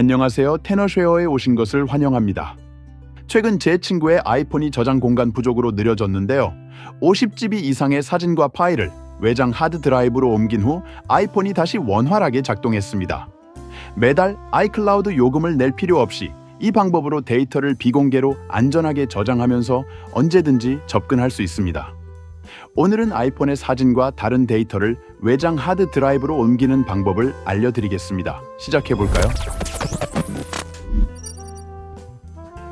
안녕하세요. 테너쉐어에 오신 것을 환영합니다. 최근 제 친구의 아이폰이 저장 공간 부족으로 느려졌는데요. 50GB 이상의 사진과 파일을 외장 하드 드라이브로 옮긴 후 아이폰이 다시 원활하게 작동했습니다. 매달 아이클라우드 요금을 낼 필요 없이 이 방법으로 데이터를 비공개로 안전하게 저장하면서 언제든지 접근할 수 있습니다. 오늘은 아이폰의 사진과 다른 데이터를 외장 하드 드라이브로 옮기는 방법을 알려드리겠습니다. 시작해 볼까요?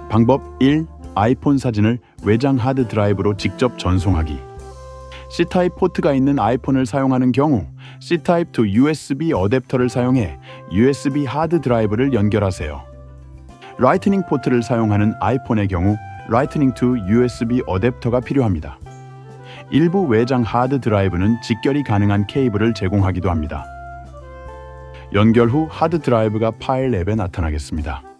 방법 1. 아이폰 사진을 외장 하드 드라이브로 직접 전송하기. C타입 포트가 있는 아이폰을 사용하는 경우 C타입 to USB 어댑터를 사용해 USB 하드 드라이브를 연결하세요. 라이트닝 포트를 사용하는 아이폰의 경우 라이트닝 to USB 어댑터가 필요합니다. 일부 외장 하드 드라이브는 직결이 가능한 케이블을 제공하기도 합니다. 연결 후 하드 드라이브가 파일 앱에 나타나겠습니다.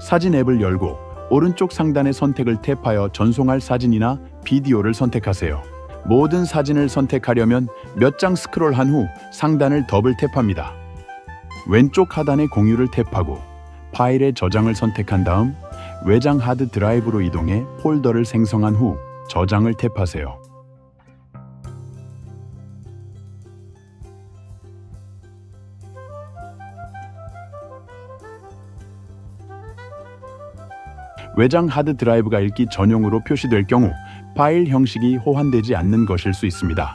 사진 앱을 열고 오른쪽 상단의 선택을 탭하여 전송할 사진이나 비디오를 선택하세요. 모든 사진을 선택하려면 몇 장 스크롤한 후 상단을 더블 탭합니다. 왼쪽 하단의 공유를 탭하고 파일의 저장을 선택한 다음 외장 하드 드라이브로 이동해 폴더를 생성한 후 저장을 탭하세요. 외장 하드 드라이브가 읽기 전용으로 표시될 경우 파일 형식이 호환되지 않는 것일 수 있습니다.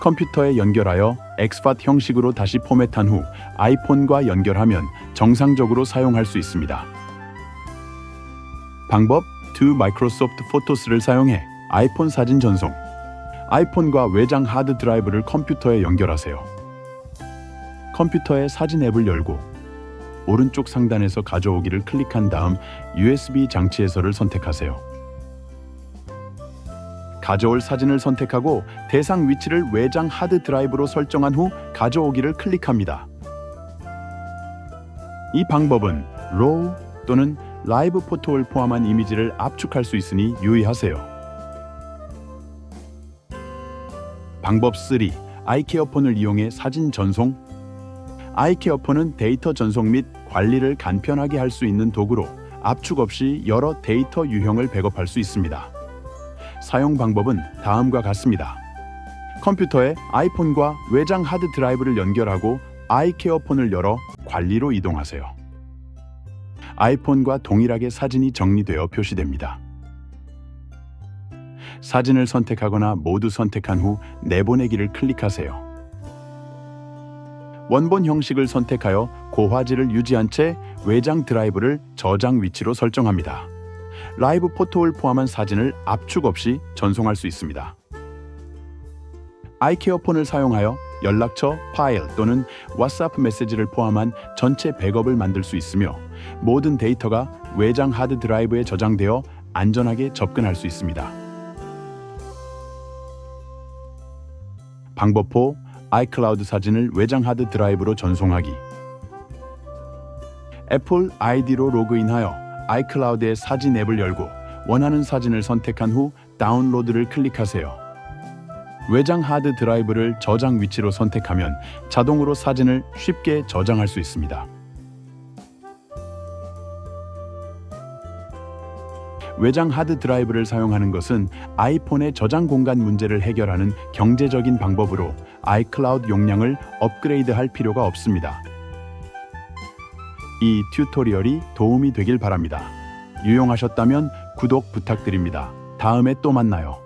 컴퓨터에 연결하여 exFAT 형식으로 다시 포맷한 후 아이폰과 연결하면 정상적으로 사용할 수 있습니다. 방법 2 마이크로소프트 포토스를 사용해 아이폰 사진 전송 아이폰과 외장 하드 드라이브를 컴퓨터에 연결하세요. 컴퓨터의 사진 앱을 열고 오른쪽 상단에서 가져오기를 클릭한 다음 USB 장치에서를 선택하세요. 가져올 사진을 선택하고 대상 위치를 외장 하드 드라이브로 설정한 후 가져오기를 클릭합니다. 이 방법은 로우 또는 라이브 포토를 포함한 이미지를 압축할 수 있으니 유의하세요. 방법 3. 아이케어폰을 이용해 사진 전송 아이케어폰은 데이터 전송 및 관리를 간편하게 할 수 있는 도구로 압축 없이 여러 데이터 유형을 백업할 수 있습니다. 사용 방법은 다음과 같습니다. 컴퓨터에 아이폰과 외장 하드 드라이브를 연결하고 아이케어폰을 열어 관리로 이동하세요. 아이폰과 동일하게 사진이 정리되어 표시됩니다. 사진을 선택하거나 모두 선택한 후 내보내기를 클릭하세요. 원본 형식을 선택하여 고화질을 유지한 채 외장 드라이브를 저장 위치로 설정합니다. 라이브 포토를 포함한 사진을 압축 없이 전송할 수 있습니다. 아이케어폰을 사용하여 연락처, 파일 또는 왓츠앱 메시지를 포함한 전체 백업을 만들 수 있으며 모든 데이터가 외장 하드 드라이브에 저장되어 안전하게 접근할 수 있습니다. 방법포 아이클라우드 사진을 외장 하드 드라이브로 전송하기. 애플 아이디로 로그인하여 아이클라우드의 사진 앱을 열고 원하는 사진을 선택한 후 다운로드를 클릭하세요. 외장 하드 드라이브를 저장 위치로 선택하면 자동으로 사진을 쉽게 저장할 수 있습니다. 외장 하드 드라이브를 사용하는 것은 아이폰의 저장 공간 문제를 해결하는 경제적인 방법으로 아이클라우드 용량을 업그레이드할 필요가 없습니다. 이 튜토리얼이 도움이 되길 바랍니다. 유용하셨다면 구독 부탁드립니다. 다음에 또 만나요.